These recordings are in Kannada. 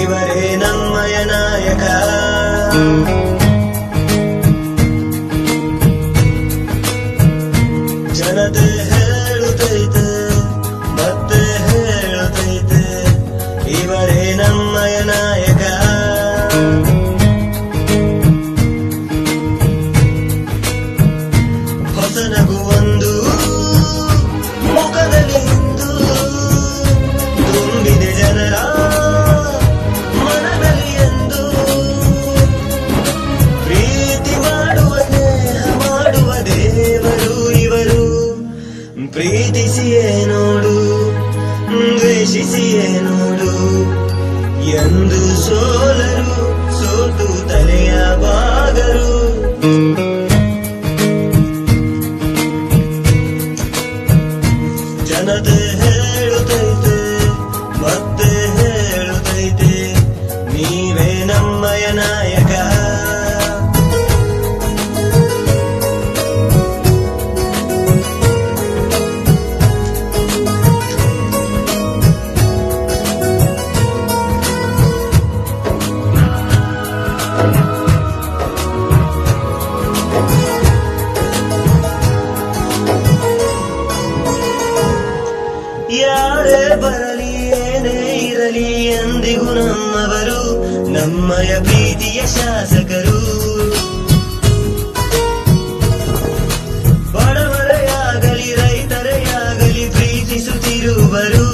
ಇವರೇ ನಮ್ಮಯ ನಾಯಕ ಪ್ರೀತಿಸಿಯೇ ನೋಡು ದ್ವೇಷಿಸಿಯೇ ನೋಡು. ಎಂದು ಸೋಲರು ಸೋತು ತಲೆಯ ಬಾಗರು ಯಾರೇ ಬರಲಿ, ಏನೇ ಇರಲಿ ಎಂದಿಗೂ ನಮ್ಮವರು, ನಮ್ಮಯ ಪ್ರೀತಿಯ ಶಾಸಕರು. ಬಡವರೆಯಾಗಲಿ, ರೈತರೆಯಾಗಲಿ, ಪ್ರೀತಿಸುತ್ತಿರುವರು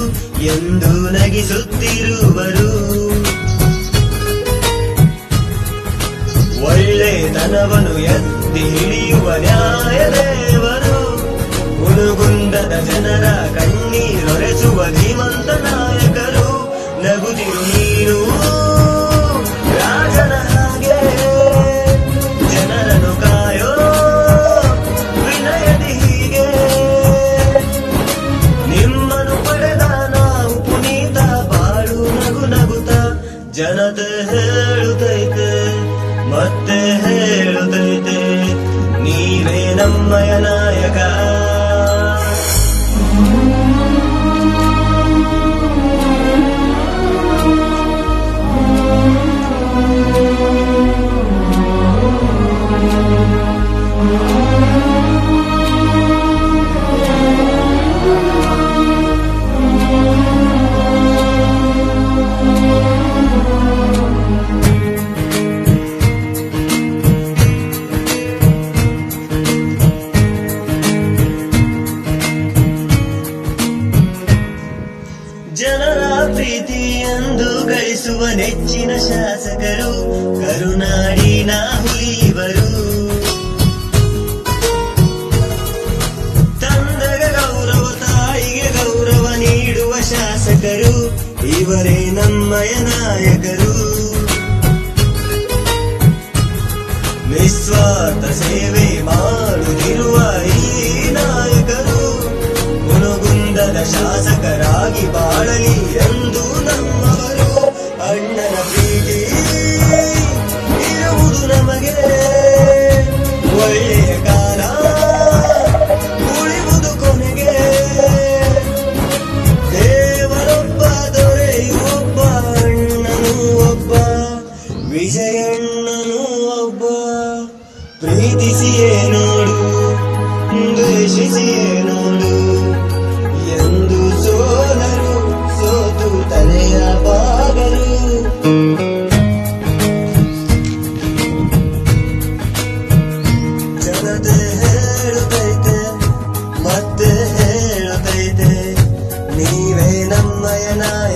ಎಂದು ನಗಿಸುತ್ತಿರುವರು. ಒಳ್ಳೆತನವನ್ನು ಎತ್ತಿ ಹಿಡಿಯುವ ನ್ಯಾಯ है ಗಳಿಸುವ ನೆಚ್ಚಿನ ಶಾಸಕರು, ಕರುನಾಡಿನ ಹುಲಿವರು ತಂದಗ ಗೌರವ, ತಾಯಿಗೆ ಗೌರವ ನೀಡುವ ಶಾಸಕರು, ಇವರೇ ನಮ್ಮಯ ನಾಯಕರು. ನಿಸ್ವಾರ್ಥ ಸೇವೆ ಮಾಡುತ್ತಿರುವ ಈ ನಾಯಕರು, ಗುಣಗುಂದದ ಶಾಸಕರಾಗಿ ಬಾಳಲಿ ಎಂದು ನಮ್ಮವರು ಅಣ್ಣನ ಪ್ರೀತಿ ಇರುವುದು ನಮಗೆ ಒಳ್ಳೆಯ ಕಾಲ, ಉಳಿವುದು ಕೊನೆಗೆ. ದೇವರೊಬ್ಬ ದೊರೆಯೊಬ್ಬ ಅಣ್ಣನು ಒಬ್ಬ, ವಿಜಯಣ್ಣನು ಒಬ್ಬ. ಪ್ರೀತಿಸಿಯೇ ನೋಡು, ದ್ವೇಷಿಸಿಯೇ ಮತ್ತೆ